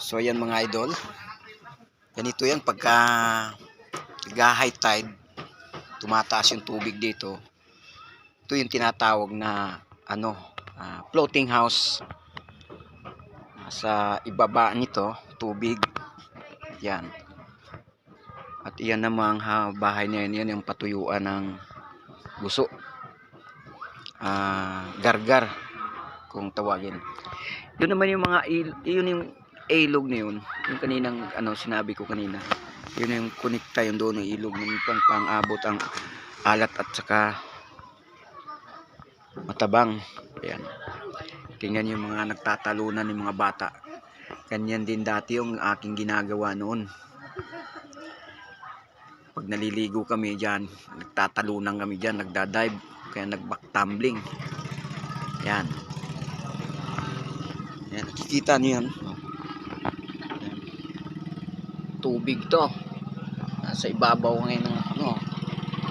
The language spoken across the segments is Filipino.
So ayan mga idol. Ganito yan pagka nag-high tide, tumataas yung tubig dito. Ito yung tinatawag na ano, ah, floating house. Sa ibaba nito, tubig. Yan. At iyan namang ha, bahay na yan, yan yung patuyuan ng guso. Ah, gargar kung tawagin. Yun naman yung mga yun yung ilog na yun. Yung kaninang ano sinabi ko kanina. Yun yung kunikta yun doon ng ilog ng pang pang-abot ang alat at saka matabang. Ayan. Tingnan yung mga nagtatalunan ng mga bata. Ganyan din dati yung aking ginagawa noon. Pag naliligo kami dyan, nagtatalunan kami dyan, nagdadive, kaya nag-back tumbling. Yan. Yan, nakikita niyo. Yan. Tubig to. Nasa ibabaw ngayon ng ano,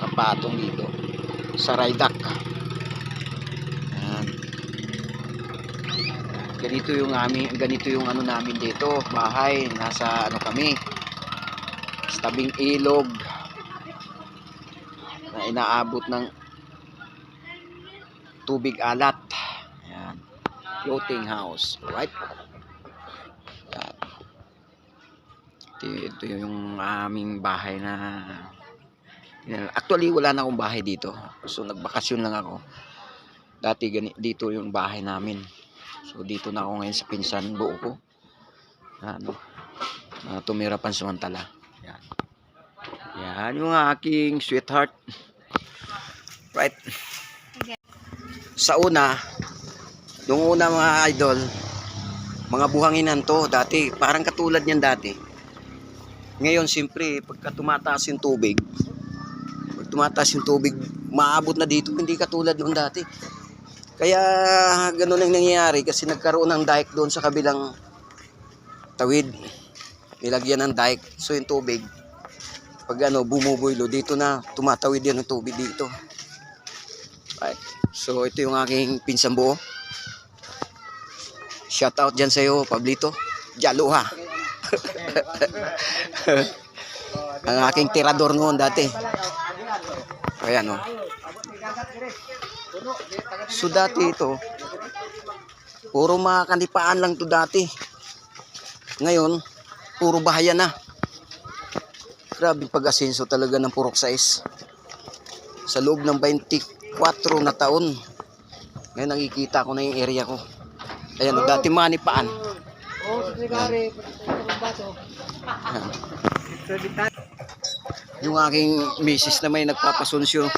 kapatong dito. Sa Raydak. Yan. Ganito yung amin, ganito yung ano namin dito, bahay, nasa ano kami. Sa tabing ilog na inaabot ng tubig alat. Yan floating house. Right? Yan. Ito, yung aming bahay na Actually, wala na akong bahay dito. So, nagbakasyon lang ako. Dati gani, dito yung bahay namin. So, dito na ako ngayon sa pinsan buo ko. Ano, na tumira pansamantala. Yan. Yan yung aking sweetheart. Right? Sa una, Nung una mga idol, mga buhanginan to dati, parang katulad niyan dati. Ngayon, siyempre, pagka tumataas yung tubig, pag tumataas yung tubig, maabot na dito, hindi katulad noon dati. Kaya ganun ang nangyayari kasi nagkaroon ng dike doon sa kabilang tawid. Nilagyan ng dike, so yung tubig, pag ano, bumubuylo, dito na, tumatawid yan ng tubig dito. Right. So, ito yung aking pinsang buo. Shout out dyan sa'yo, Pablito. Jalo ha. Ang aking tirador noon dati. Ayan o. So dati ito, puro mga kanipaan lang to dati. Ngayon, puro bahaya na. Grabe pag-asenso talaga ng purok size. Sa loob ng 24 na taon. Ngayon nakikita ko na yung area ko. Ayan, oh, dati manipaan. Oo, Yung aking misis na may nagpapasunsyo.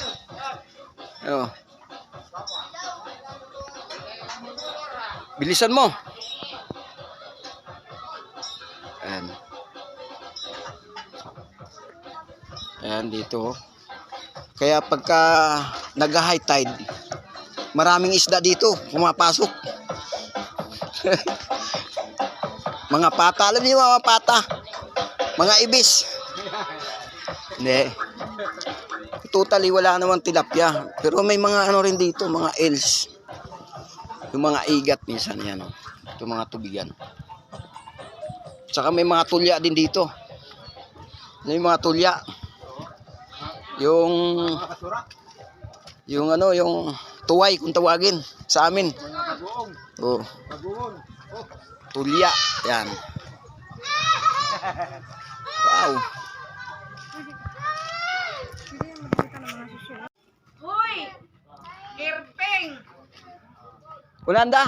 Ayo. Bilisan mo. Ayan. Ayan dito. Kaya pagka nag-high tide, maraming isda dito pumapasok. mga pata, alam niyo mga pata? Mga ibis. Hindi. Totally wala namang tilapia. Pero may mga ano rin dito, mga els. Yung mga igat minsan yan. Oh. Ito mga tubigan. Tsaka may mga tulya din dito. Yung mga tulya? Yung yung ano, yung tuway kung tawagin sa amin. Oh. Oh, tulya. Yan. Wow. Hoy! Kirpeng! Ulanda.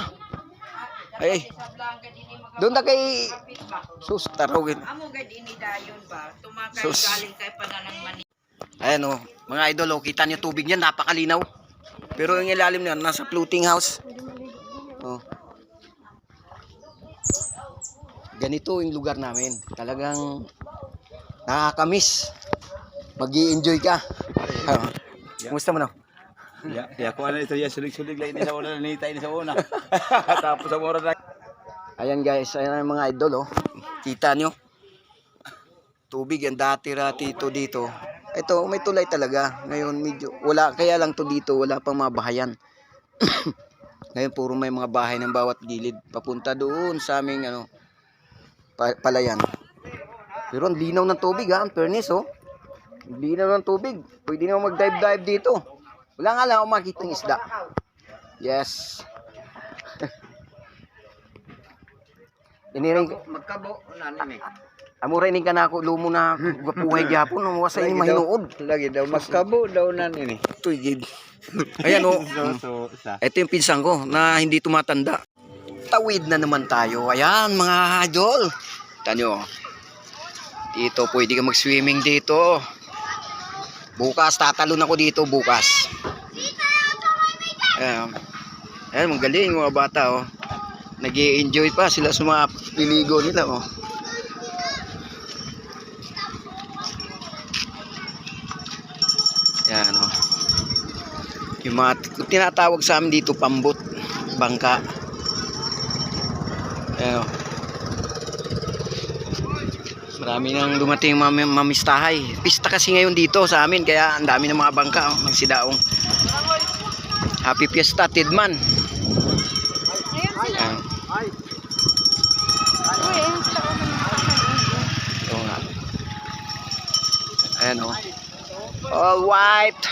Ay, doon na kay sus tarugin. Amo gad ini dayon ba? Tumakay Sus. galing kay pananang mani. Ayan oh, mga idol, oh, kita niyo tubig niyan, napakalinaw. Pero yung ilalim niyan, nasa floating house. Oh. Ganito yung lugar namin. Talagang nakakamiss. mag enjoy ka. Kumusta mo na? Ya, ya ko ano ito ya sulig-sulig lang sa una nanita ini sa una. Tapos sa mura na. Ayan guys, ayan ang mga idol oh. Kita nyo. Tubig yan dati-rati ito dito. Ito, may tulay talaga. Ngayon medyo wala kaya lang to dito, wala pang mga bahayan. Ngayon puro may mga bahay ng bawat gilid papunta doon sa aming ano pa- palayan. Pero ang linaw ng tubig ha, ang fairness oh. Ang linaw ng tubig. Pwede naman mag-dive-dive dito. Wala nga lang ako makikita isda. Yes. Iniring, Magkabo, nanin eh. amura ining ka na ako, lumo na gapuhay gyapon, no, wasa ini mahinuod. Lagi daw, magkabo daw nanin eh. Tuyid. Ayan oh. Sa. Ito yung pinsan ko na hindi tumatanda. Tawid na naman tayo. Ayan mga idol. Tanyo. Dito pwede ka mag-swimming dito. Bukas tatalon ako dito bukas. Ayan. Ayan, magaling mga bata oh. nag enjoy pa sila sa mga piligo nila oh. Ayan oh. Yung mga tinatawag sa amin dito pambot, bangka. Ayan. Marami nang dumating mga mamistahay. Pista kasi ngayon dito sa amin kaya ang dami ng mga bangka oh, nagsidaong. Happy Fiesta Tidman. Ayan. Ayan oh. All white.